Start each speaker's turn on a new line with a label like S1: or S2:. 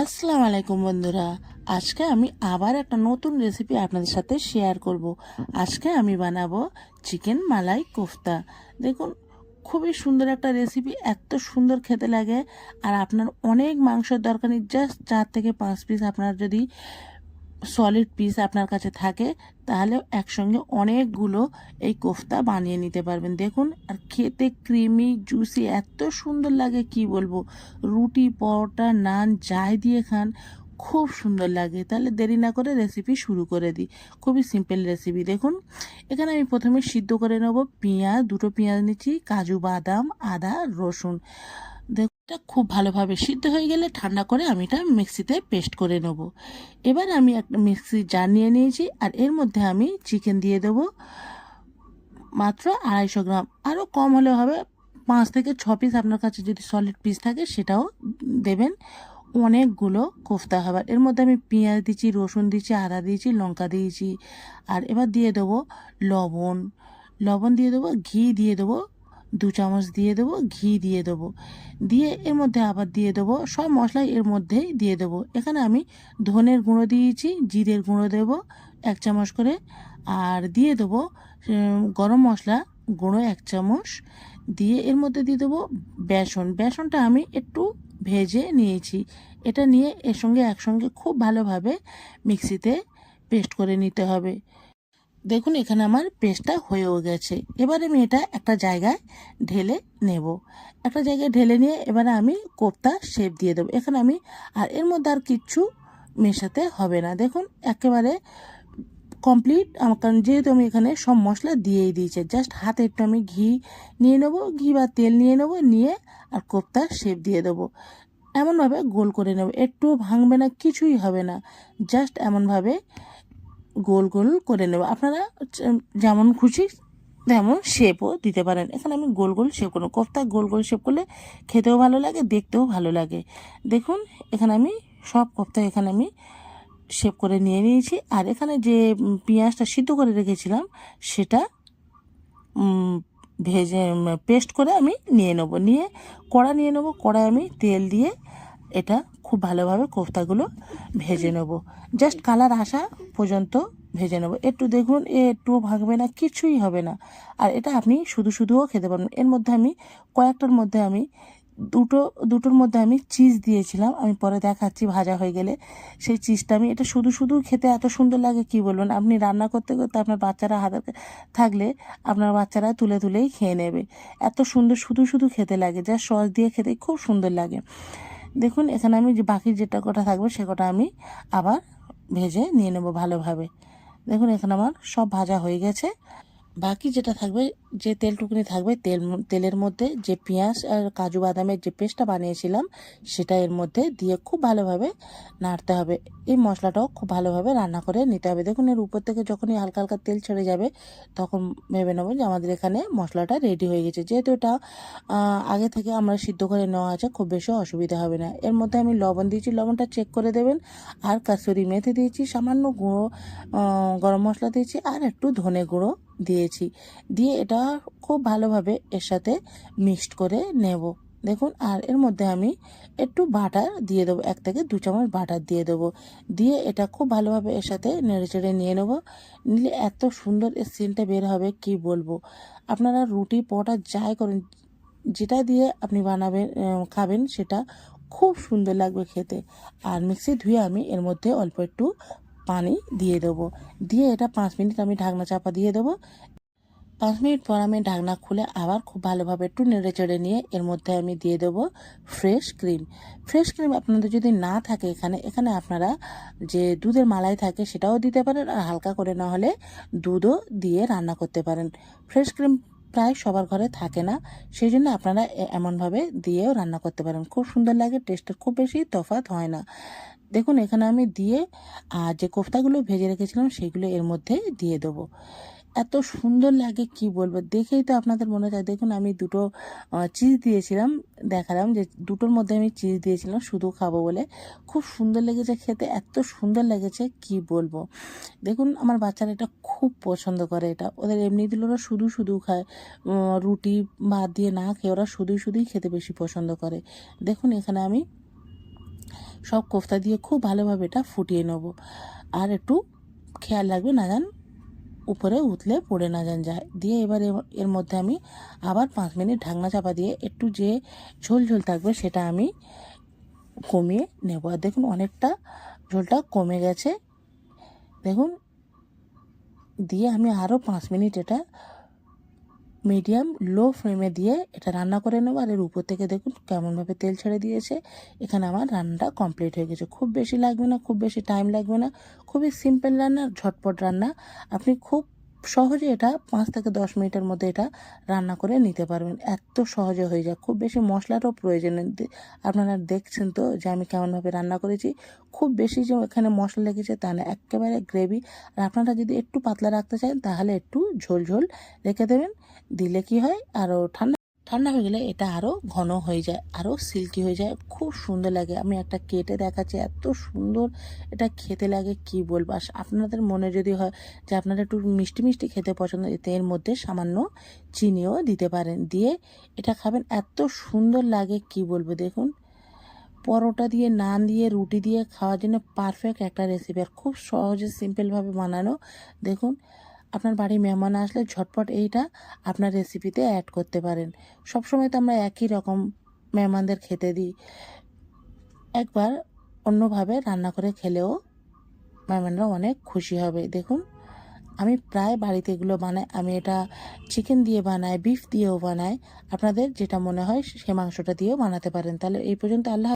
S1: আসসালামু আলাইকুম বন্ধুরা। আজকে আমি আবার একটা নতুন রেসিপি আপনাদের সাথে শেয়ার করব। আজকে আমি বানাবো চিকেন মালাই কোফতা। দেখুন, খুবই সুন্দর একটা রেসিপি এত সুন্দর খেতে লাগে। আর আপনার অনেক মাংসের দরকার নেই জাস্ট চার থেকে পাঁচ পিস আপনার যদি সলিড পিস আপনার কাছে থাকে, তাহলে একসঙ্গে অনেকগুলো এই কোফতা বানিয়ে নিতে পারবেন। দেখুন, আর খেতে ক্রিমি জুসি এত সুন্দর লাগে, কি বলব? রুটি, পরোটা, নান, যাই দিয়ে খান, খুব সুন্দর লাগে। তাহলে দেরি না করে রেসিপি শুরু করে দিই। খুবই সিম্পল রেসিপি দেখুন, এখানে আমি প্রথমে সিদ্ধ করে নেব পেঁয়াজ, দুটো পেঁয়াজ নিচ্ছি, কাজু, বাদাম, আদা, রসুন। দেখুন এটা খুব ভালোভাবে সিদ্ধ হয়ে গেলে ঠান্ডা করে আমি এটা মিক্সিতে পেস্ট করে নেব। এবার আমি একটা মিক্সি জার নিয়ে নিয়েছি আর এর মধ্যে আমি চিকেন দিয়ে দেব। মাত্র আড়াইশো গ্রাম। আরও কম হলে হবে পাঁচ থেকে ছ পিস আপনার কাছে যদি সলিড পিস থাকে সেটাও দেবেন। অনেকগুলো কোফতা হবে এর মধ্যে আমি পেঁয়াজ দিচ্ছি রসুন দিচ্ছি আদা দিয়েছি, লঙ্কা দিয়েছি। আর এবার দিয়ে দেবো লবণ। লবণ দিয়ে দেবো, ঘি দিয়ে দেবো দু চামচ দিয়ে দেবো, ঘি দিয়ে দেবো। দিয়ে এর মধ্যে আবার দিয়ে দেবো, সব মশলাই এর মধ্যেই দিয়ে দেবো। এখানে আমি ধনের গুঁড়ো দিয়েছি, জিরের গুঁড়ো দেবো এক চামচ করে। আর দিয়ে দেবো গরম মশলা গুঁড়ো এক চামচ। দিয়ে এর মধ্যে দিয়ে দেবো বেসন। বেসনটা আমি একটু ভেজে নিয়েছি। এটা নিয়ে এর সঙ্গে একসঙ্গে খুব ভালোভাবে মিক্সিতে পেস্ট করে নিতে হবে। দেখুন, এখানে আমার পেস্টটা হয়েও গেছে। এবারে আমি এটা একটা জায়গায় ঢেলে নেব। একটা জায়গায় ঢেলে নিয়ে এবারে আমি কোপ্তা শেপ দিয়ে দেবো। এখানে আমি আর এর মধ্যে আর কিচ্ছু মেশাতে হবে না। দেখুন, একেবারে কমপ্লিট আমার কারণ যেহেতু আমি এখানে সব মশলা দিয়েই দিয়েছি জাস্ট হাতে একটু আমি ঘি নিয়ে নেব, ঘি বা তেল নিয়ে নেব, নিয়ে আর কোপ্তার শেপ দিয়ে দেবো। এমনভাবে গোল করে নেব। একটু ভাঙবে না, কিছুই হবে না। জাস্ট এমনভাবে গোল গোল করে নেব। আপনারা যেমন খুশি তেমন শেপও দিতে পারেন। এখানে আমি গোল গোল শেপ করব। কোফতা গোল গোল শেপ করলে খেতেও ভালো লাগে, দেখতেও ভালো লাগে। দেখুন, এখানে আমি সব কোফতা এখানে আমি শেপ করে নিয়ে নিয়েছি। আর এখানে যে পেঁয়াজটা সিদ্ধ করে রেখেছিলাম, সেটা ভেজে পেস্ট করে আমি নিয়ে নেব। নিয়ে কড়া নিয়ে নেব। কড়ায় আমি তেল দিয়ে এটা খুব ভালোভাবে কোফতাগুলো ভেজে নেব। জাস্ট কালার আসা পর্যন্ত ভেজে নেব। একটু দেখুন, এ একটুও ভাগবে না, কিছুই হবে না। আর এটা আপনি শুধু শুধুও খেতে পারবেন। এর মধ্যে আমি কয়েকটার মধ্যে আমি দুটো, দুটোর মধ্যে আমি চিজ দিয়েছিলাম। আমি পরে দেখাচ্ছি, ভাজা হয়ে গেলে সেই চিজটা আমি এটা শুধু শুধু খেতে এত সুন্দর লাগে, কি বলবেন? আপনি রান্না করতে করতে আপনার বাচ্চারা হাতে থাকলে আপনার বাচ্চারা তুলে তুলেই খেয়ে নেবে। এত সুন্দর শুধু শুধু খেতে লাগে, যা সস দিয়ে খেতে খুব সুন্দর লাগে। দেখুন, এখানে আমি যে বাকি যেটা কটা থাকবে সে কটা আমি আবার ভেজে নিয়ে নেব ভালোভাবে। দেখুন, এখানে আমার সব ভাজা হয়ে গেছে। বাকি যেটা থাকবে, যে তেলটুকুনি থাকবে, তেল তেলের মধ্যে যে পেঁয়াজ আর কাজু বাদামের যে পেস্টটা বানিয়েছিলাম, সেটা এর মধ্যে দিয়ে খুব ভালোভাবে নাড়তে হবে। এই মশলাটাও খুব ভালোভাবে রান্না করে নিতে হবে। দেখুন, এর উপর থেকে যখনই হালকা হালকা তেল ছেড়ে যাবে, তখন ভেবে নেব যে আমাদের এখানে মশলাটা রেডি হয়ে গেছে। যেহেতু এটা আগে থেকে আমরা সিদ্ধ করে নেওয়া আছে, খুব বেশি অসুবিধা হবে না। এর মধ্যে আমি লবণ দিয়েছি, লবণটা চেক করে দেবেন। আর কাসুরি মেথি দিয়েছি, সামান্য গুঁড়ো গরম মশলা দিয়েছি, আর একটু ধনে গুঁড়ো। দিয়েছি। দিয়ে এটা খুব ভালোভাবে এর সাথে মিক্সড করে নেব। দেখুন, আর এর মধ্যে আমি একটু বাটার দিয়ে দেবো, এক থেকে দু চামচ বাটার দিয়ে দেবো। দিয়ে এটা খুব ভালোভাবে এর সাথে নেড়ে চেড়ে নিয়ে নেব। নিলে এত সুন্দর এর সেন্টটা বের হবে, কি বলব? আপনারা রুটি, পরোটা যাই করেন, যেটা দিয়ে আপনি বানাবেন খাবেন, সেটা খুব সুন্দর লাগবে খেতে। আর মিক্সি ধুয়ে আমি এর মধ্যে অল্প একটু পানি দিয়ে দেবো। দিয়ে এটা পাঁচ মিনিট আমি ঢাকনা চাপা দিয়ে দেবো। পাঁচ মিনিট পর আমি ঢাকনা খুলে আবার খুব ভালোভাবে একটু নেড়ে চেড়ে নিয়ে এর মধ্যে আমি দিয়ে দেবো ফ্রেশ ক্রিম। ফ্রেশ ক্রিম আপনাদের যদি না থাকে এখানে এখানে আপনারা যে দুধের মালাই থাকে সেটাও দিতে পারেন আর হালকা করে না হলে দুধও দিয়ে রান্না করতে পারেন। ফ্রেশ ক্রিম প্রায় সবার ঘরে থাকে না, সেই জন্য আপনারা এমনভাবে দিয়েও রান্না করতে পারেন। খুব সুন্দর লাগে টেস্টের খুব বেশি তফাৎ হয় না। দেখুন, এখানে আমি দিয়ে আর যে কোফতাগুলো ভেজে রেখেছিলাম, সেগুলো এর মধ্যে দিয়ে দেবো। এত সুন্দর লাগে, কি বলব? দেখেই তো আপনাদের মনে হয় দেখুন, আমি দুটো চিজ দিয়েছিলাম, দেখালাম যে দুটোর মধ্যে আমি চিজ দিয়েছিলাম, শুধু খাব বলে। খুব সুন্দর লেগেছে খেতে, এত সুন্দর লেগেছে, কি বলব? দেখুন, আমার বাচ্চারা এটা খুব পছন্দ করে এটা। ওদের এমনি দিলে ওরা শুধু শুধু খায় রুটি ভাত দিয়ে না খেয়ে ওরা শুধুই শুধুই খেতে বেশি পছন্দ করে। দেখুন, এখানে আমি সব কোফতা দিয়ে খুব ভালোভাবে এটা ফুটিয়ে নেব। আর একটু খেয়াল রাখবে না যান উপরে উতলে পড়ে না যান যায়। দিয়ে এবার এর মধ্যে আমি আবার পাঁচ মিনিট ঢাকনা চাপা দিয়ে একটু যে ঝোল ঝোল থাকবে সেটা আমি কমিয়ে নেব। আর দেখুন অনেকটা ঝোলটা কমে গেছে। দেখুন, দিয়ে আমি আরও পাঁচ মিনিট এটা মিডিয়াম লো ফ্লেমে দিয়ে এটা রান্না করে নেব। আর এর উপর থেকে দেখুন কেমনভাবে তেল ছেড়ে দিয়েছে। এখানে আমার রান্নাটা কমপ্লিট হয়ে গেছে। খুব বেশি লাগবে না, খুব বেশি টাইম লাগবে না। খুবই সিম্পল রান্না, ঝটপট রান্না। আপনি খুব সহজে এটা পাঁচ থেকে দশ মিনিটের মধ্যে এটা রান্না করে নিতে পারবেন। এত সহজে হয়ে যায়। খুব বেশি মশলারও প্রয়োজন আপনারা দেখছেন তো যে আমি কেমনভাবে রান্না করেছি। খুব বেশি যে এখানে মশলা লেগেছে তা না। একেবারে গ্রেভি আর আপনারা যদি একটু পাতলা রাখতে চান, তাহলে একটু ঝোল ঝোল রেখে দেবেন। দিলে কি হয়? আরও ঠান্ডা ঠান্ডা হয়ে গেলে এটা আরও ঘন হয়ে যায় আরও সিল্কি হয়ে যায়। খুব সুন্দর লাগে। আমি একটা কেটে দেখাচ্ছি, এত সুন্দর এটা খেতে লাগে, কি বলব? আপনাদের মনে যদি হয় যে আপনারা একটু মিষ্টি মিষ্টি খেতে পছন্দ এতে এর মধ্যে সামান্য চিনিও দিতে পারেন। দিয়ে এটা খাবেন, এত সুন্দর লাগে, কি বলব? দেখুন, পরোটা দিয়ে, নান দিয়ে, রুটি দিয়ে খাওয়ার জন্য পারফেক্ট একটা রেসিপি আর খুব সহজে সিম্পলভাবে বানানো। দেখুন আপনার বাড়ি মেহমান আসলে ঝটপট এইটা আপনার রেসিপিতে অ্যাড করতে পারেন। সবসময় তো আমরা একই রকম মেহমানদের খেতে দিই। একবার অন্যভাবে রান্না করে খেলেও মেহমানরা অনেক খুশি হবে। দেখুন, আমি প্রায় বাড়িতে এগুলো বানাই, আমি এটা চিকেন দিয়ে বানাই বিফ দিয়েও বানাই। আপনাদের যেটা মনে হয় সে মাংসটা দিয়েও বানাতে পারেন। তাহলে এই পর্যন্ত আল্লাহ